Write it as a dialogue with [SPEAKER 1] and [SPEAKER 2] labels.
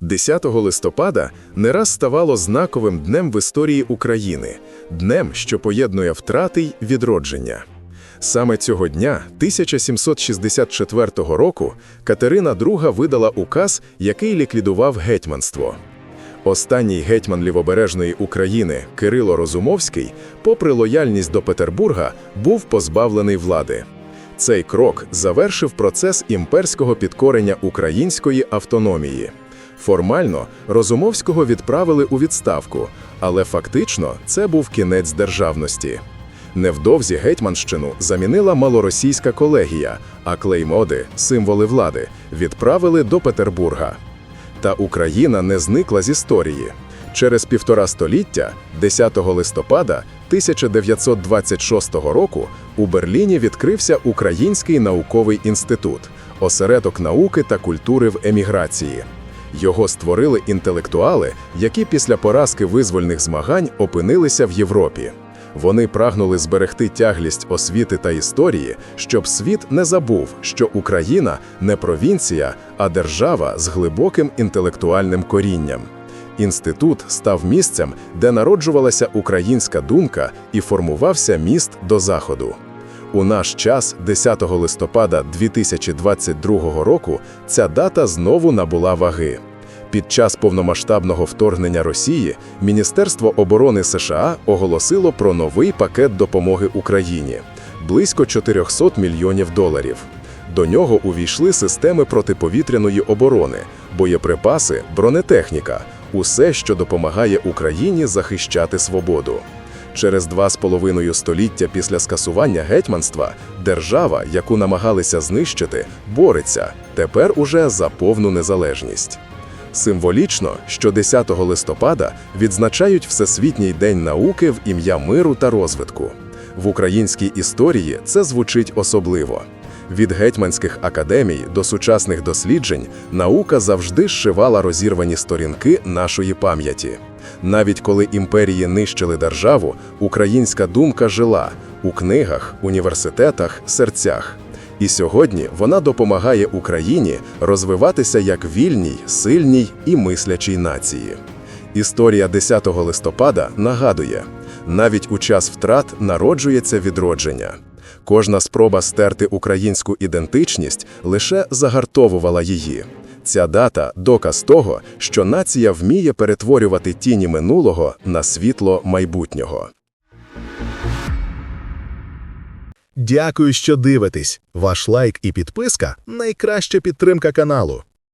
[SPEAKER 1] 10 листопада не раз ставало знаковим днем в історії України, днем, що поєднує втрати й відродження. Саме цього дня, 1764 року, Катерина II видала указ, який ліквідував гетьманство. Останній гетьман лівобережної України Кирило Розумовський, попри лояльність до Петербурга, був позбавлений влади. Цей крок завершив процес імперського підкорення української автономії. Формально Розумовського відправили у відставку, але фактично це був кінець державності. Невдовзі гетьманщину замінила малоросійська колегія, а клеймоди, символи влади, відправили до Петербурга. Та Україна не зникла з історії. Через півтора століття, 10 листопада 1926 року, у Берліні відкрився Український науковий інститут, осередок науки та культури в еміграції. Його створили інтелектуали, які після поразки визвольних змагань опинилися в Європі. Вони прагнули зберегти тяглість освіти та історії, щоб світ не забув, що Україна не провінція, а держава з глибоким інтелектуальним корінням. Інститут став місцем, де народжувалася українська думка і формувався міст до заходу. У наш час, 10 листопада 2022 року, ця дата знову набула ваги. Під час повномасштабного вторгнення Росії Міністерство оборони США оголосило про новий пакет допомоги Україні близько 400 мільйонів доларів. До нього увійшли системи протиповітряної оборони, боєприпаси, бронетехніка усе, що допомагає Україні захищати свободу. Через два з половиною століття після скасування гетьманства держава, яку намагалися знищити, бореться тепер уже за повну незалежність. Символічно, що 10 листопада відзначають Всесвітній день науки в ім'я миру та розвитку. В українській історії це звучить особливо. Від гетьманських академій до сучасних досліджень наука завжди зшивала розірвані сторінки нашої пам'яті. Навіть коли імперії нищили державу, українська думка жила у книгах, університетах, серцях. І сьогодні вона допомагає Україні розвиватися як вільній, сильній і мислячій нації. Історія 10 листопада нагадує, навіть у час втрат народжується відродження. Кожна спроба стерти українську ідентичність лише загартовувала її. Ця дата доказ того, що нація вміє перетворювати тіні минулого на світло майбутнього.
[SPEAKER 2] Дякую, що дивитесь. Ваш лайк і підписка найкраща підтримка каналу.